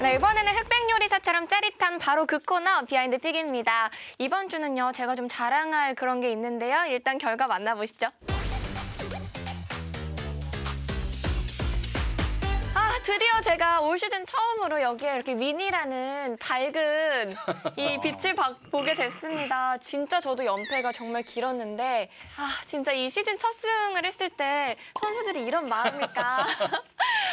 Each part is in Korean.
네, 이번에는 흑백 요리사처럼 짜릿한 바로 그 코너 비하인드 픽입니다. 이번 주는요, 제가 좀 자랑할 그런 게 있는데요. 일단 결과 만나보시죠. 아, 드디어 제가 올 시즌 처음으로 여기에 이렇게 미니라는 밝은 이 빛을 봐- 보게 됐습니다. 진짜 저도 연패가 정말 길었는데, 아, 진짜 이 시즌 첫 승을 했을 때 선수들이 이런 마음일까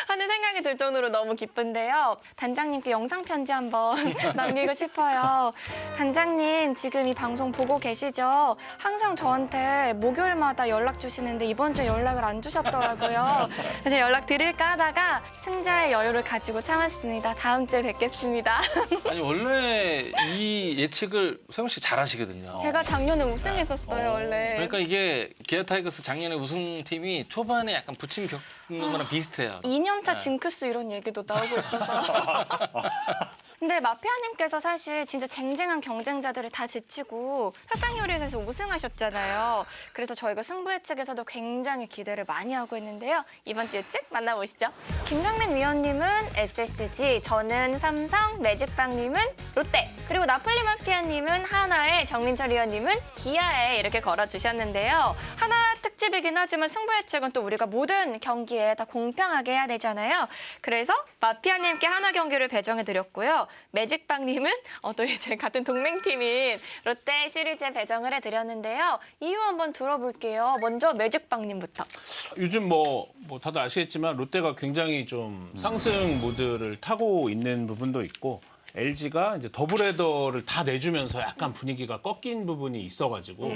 하는 생각이 들 정도로 너무 기쁜데요. 단장님께 영상 편지 한번 남기고 싶어요. 단장님, 지금 이 방송 보고 계시죠? 항상 저한테 목요일마다 연락 주시는데 이번 주에 연락을 안 주셨더라고요. 그래서 연락 드릴까 하다가 승자의 여유를 가지고 참았습니다. 다음 주에 뵙겠습니다. 아니 원래 이 예측을 소영 씨 잘하시거든요. 제가 작년에 우승했었어요, 원래. 그러니까 이게 기아 타이거스 작년에 우승팀이 초반에 약간 부침 겪는 거랑 비슷해요. 2년 차 네. 징크스 이런 얘기도 나오고 있어서. 근데 마피아님께서 사실 진짜 쟁쟁한 경쟁자들을 다 제치고 흑백요리에서 우승하셨잖아요. 그래서 저희가 승부 예측에서도 굉장히 기대를 많이 하고 있는데요. 이번 주 예측 만나보시죠. 김강민 위원님은 SSG, 저는 삼성, 매직빵님은 롯데, 그리고 나폴리 마피아님은 하나에, 정민철 위원님은 기아에 이렇게 걸어주셨는데요. 하나 특집이긴 하지만 승부 예측은 또 우리가 모든 경기에 다 공평하게 해야 되잖아요. 그래서 마피아님께 하나 경기를 배정해드렸고요. 매직빵님은 어, 또 이제 같은 동맹팀인 롯데 시리즈에 배정을 해드렸는데요. 이유 한번 들어볼게요. 먼저 매직빵님부터. 요즘 뭐, 뭐 다들 아시겠지만 롯데가 굉장히 좀 상승 모드를 타고 있는 부분도 있고 LG가 이제 더블 헤더를 다 내주면서 약간 분위기가 꺾인 부분이 있어가지고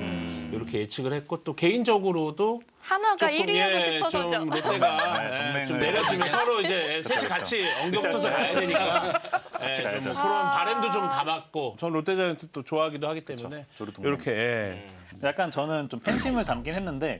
이렇게 예측을 했고 또 개인적으로도 한화가 조금 1위 하고 예, 싶어서죠. 좀 롯데가 네, 예, 동맹을. 좀 내려주면 서로 이제 셋이 같이 엉겨붙어서 가야 되니까 예, 좀 가야죠. 뭐 그런 바램도 좀 담았고 전 롯데자이언트 또 좋아하기도 하기 때문에 동맹. 이렇게 예. 약간 저는 좀 팬심을 담긴 했는데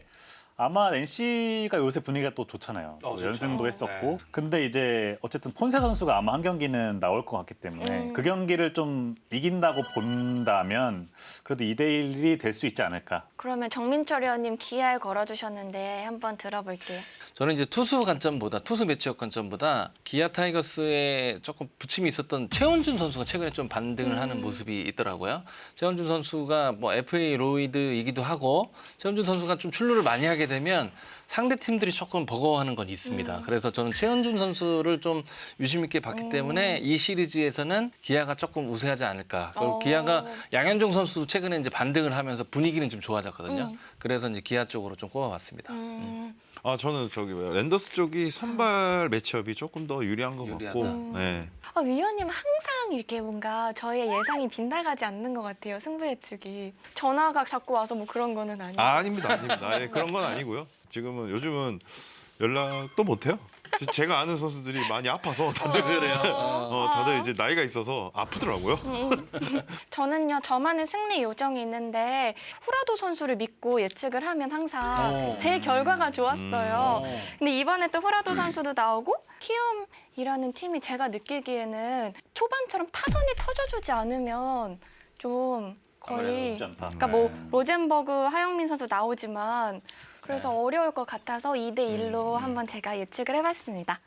아마 NC가 요새 분위기가 또 좋잖아요. 어, 또 좋죠. 연승도 했었고. 네. 근데 이제 어쨌든 폰세 선수가 아마 한 경기는 나올 것 같기 때문에 음. 그 경기를 좀 이긴다고 본다면 그래도 2대 1이 될 수 있지 않을까. 그러면 정민철 의원님 기아에 걸어주셨는데 한번 들어볼게요. 저는 이제 투수 관점보다 투수 매치업 관점보다 기아 타이거스에 조금 부침이 있었던 최원준 선수가 최근에 좀 반등을 하는 모습이 있더라고요. 최원준 선수가 뭐 FA 로이드이기도 하고 최원준 선수가 좀 출루를 많이 하게 되면 상대 팀들이 조금 버거워하는 건 있습니다. 그래서 저는 최원준 선수를 좀 유심 있게 봤기 때문에 이 시리즈에서는 기아가 조금 우세하지 않을까. 그리고 어. 기아가 양현종 선수도 최근에 이제 반등을 하면서 분위기는 좀 좋아졌거든요. 음. 그래서 이제 기아 쪽으로 좀 꼽아봤습니다. 음, 아 저는 저기 뭐야 랜더스 쪽이 선발 매치업이 조금 더 유리한 것 유리하다. 같고 음. 네. 아, 위원님 항상 이렇게 뭔가 저희의 예상이 빗나가지 않는 것 같아요. 승부 예측이. 전화가 자꾸 와서 뭐 그런 거는 아니에요. 아 아닙니다 아닙니다 예, 그런 건 아니고요 지금은 요즘은 연락도 못 해요 제가 아는 선수들이 많이 아파서 다들 그래요 어, 다들 이제 나이가 있어서 아프더라고요 저는요 저만의 승리 요정이 있는데 후라도 선수를 믿고 예측을 하면 항상 어. 제 결과가 좋았어요. 어. 근데 이번에 또 후라도 선수도 나오고 키움이라는 팀이 제가 느끼기에는 초반처럼 타선이 터져주지 않으면 좀 아무래도 거의 쉽지 않다. 그러니까 뭐 네. 로젠버그 하영민 선수 나오지만 그래서 어려울 것 같아서 2대 1로 한번 제가 예측을 해봤습니다.